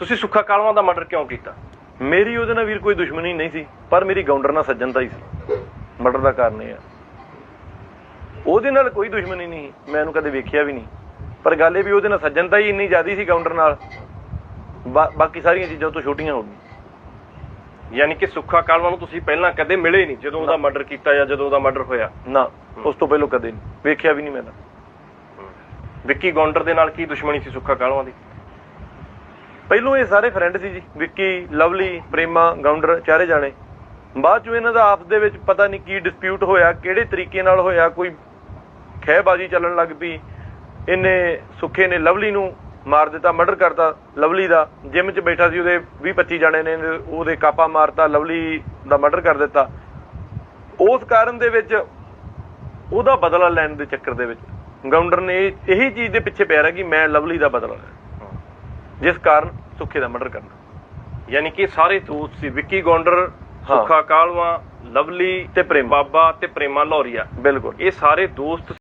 ਤੁਸੀਂ ਸੁੱਖਾ ਕਾਲਵਾ ਦਾ ਮਰਡਰ ਕਿਉਂ ਕੀਤਾ? ਮੇਰੀ ਉਹਦੇ ਨਾਲ ਵੀਰ ਕੋਈ ਦੁਸ਼ਮਣੀ ਨਹੀਂ ਸੀ ਪਰ ਮੇਰੀ ਗਾਉਂਡਰ ਨਾਲ ਸੱਜਣਤਾ ਹੀ ਸੀ। ਮਰਡਰ ਦਾ ਕਾਰਨ ਇਹ ਆ। ਉਹਦੇ ਨਾਲ ਕੋਈ ਦੁਸ਼ਮਣੀ ਨਹੀਂ ਮੈਂ ਉਹਨੂੰ ਕਦੇ ਵੇਖਿਆ ਵੀ ਨਹੀਂ। ਪਰ ਗੱਲ ਇਹ ਵੀ ਉਹਦੇ ਨਾਲ ਸੱਜਣਤਾ ਹੀ ਇੰਨੀ ਜ਼ਿਆਦੀ ਸੀ ਗਾਉਂਡਰ ਨਾਲ ਬਾਕੀ ਸਾਰੀਆਂ ਚੀਜ਼ਾਂ ਤੋਂ ਛੋਟੀਆਂ ਹੋ ਗਈਆਂ। ਯਾਨੀ ਕਿ ਸੁੱਖਾ ਕਾਲਵਾ ਨੂੰ ਤੁਸੀਂ ਪਹਿਲਾਂ ਕਦੇ ਮਿਲੇ ਨਹੀਂ ਜਦੋਂ ਉਹਦਾ ਮਰਡਰ ਕੀਤਾ ਜਾਂ ਜਦੋਂ ਉਹਦਾ ਮਰਡਰ ਹੋਇਆ। ਨਾ ਉਸ ਤੋਂ ਪਹਿਲਾਂ ਕਦੇ ਨਹੀਂ। ਵੇਖਿਆ ਵੀ ਨਹੀਂ ਮੈਂ ਤਾਂ। ਵਿੱਕੀ ਗੌਂਡਰ ਦੇ ਨਾਲ ਕੀ ਦੁਸ਼ਮਣੀ ਸੀ ਸੁੱਖਾ ਕਾਲਵਾ ਦੀ? ਪਹਿਲੋਂ ਇਹ ਸਾਰੇ ਫਰੈਂਡ ਸੀ ਜੀ, ਵਿੱਕੀ, ਲਵਲੀ, ਪ੍ਰੇਮਾ, ਗਾਉਂਡਰ, ਚਾਰੇ ਜਾਣੇ। ਬਾਅਦ ਚੋਂ ਇਹਨਾਂ ਦਾ ਆਪਸ ਦੇ ਵਿੱਚ ਪਤਾ ਨਹੀਂ ਕੀ ਡਿਸਪਿਊਟ ਹੋਇਆ, ਕਿਹੜੇ ਤਰੀਕੇ ਨਾਲ ਹੋਇਆ, ਕੋਈ ਖਹਿਬਾਜ਼ੀ ਚੱਲਣ ਲੱਗ ਪਈ। ਇਹਨੇ ਸੁੱਖੇ ਨੇ ਲਵਲੀ ਨੂੰ ਮਾਰ ਦਿੱਤਾ ਮਰਡਰ ਕਰਤਾ ਲਵਲੀ ਦਾ। ਜਿਮ 'ਚ ਬੈਠਾ ਸੀ ਉਹਦੇ 20 25 ਜਣੇ ਨੇ, ਉਹਦੇ ਕਾਪਾ ਮਾਰਤਾ, ਲਵਲੀ ਦਾ ਮਰਡਰ ਕਰ ਦਿੱਤਾ। ਉਸ ਕਾਰਨ ਦੇ ਵਿੱਚ ਉਹਦਾ ਬਦਲਾ ਲੈਣ ਦੇ ਚੱਕਰ ਦੇ ਵਿੱਚ ਗਾਉਂਡਰ ਨੇ ਇਹ- ਇਹੀ ਚੀਜ਼ ਦੇ ਪਿੱਛੇ ਪਿਆ ਰਿਹਾ ਕਿ ਮੈਂ ਲਵਲੀ ਦਾ ਬਦਲਾ ਲੈਣਾ। ਜਿਸ ਕਾਰਨ ਸੁੱਖੇ ਦਾ ਮਰਡਰ ਕਰਨਾ ਯਾਨੀ ਕਿ ਸਾਰੇ ਦੋਸਤ ਸੀ ਵਿੱਕੀ ਗੌਂਡਰ। ਸੁੱਖਾ ਕਾਲਵਾ ਲਵਲੀ ਤੇ ਪ੍ਰੇਮਾ। ਬਾਬਾ ਤੇ ਪ੍ਰੇਮਾ ਲੋਰੀਆ ਬਿਲਕੁਲ ਇਹ ਸਾਰੇ ਦੋਸਤ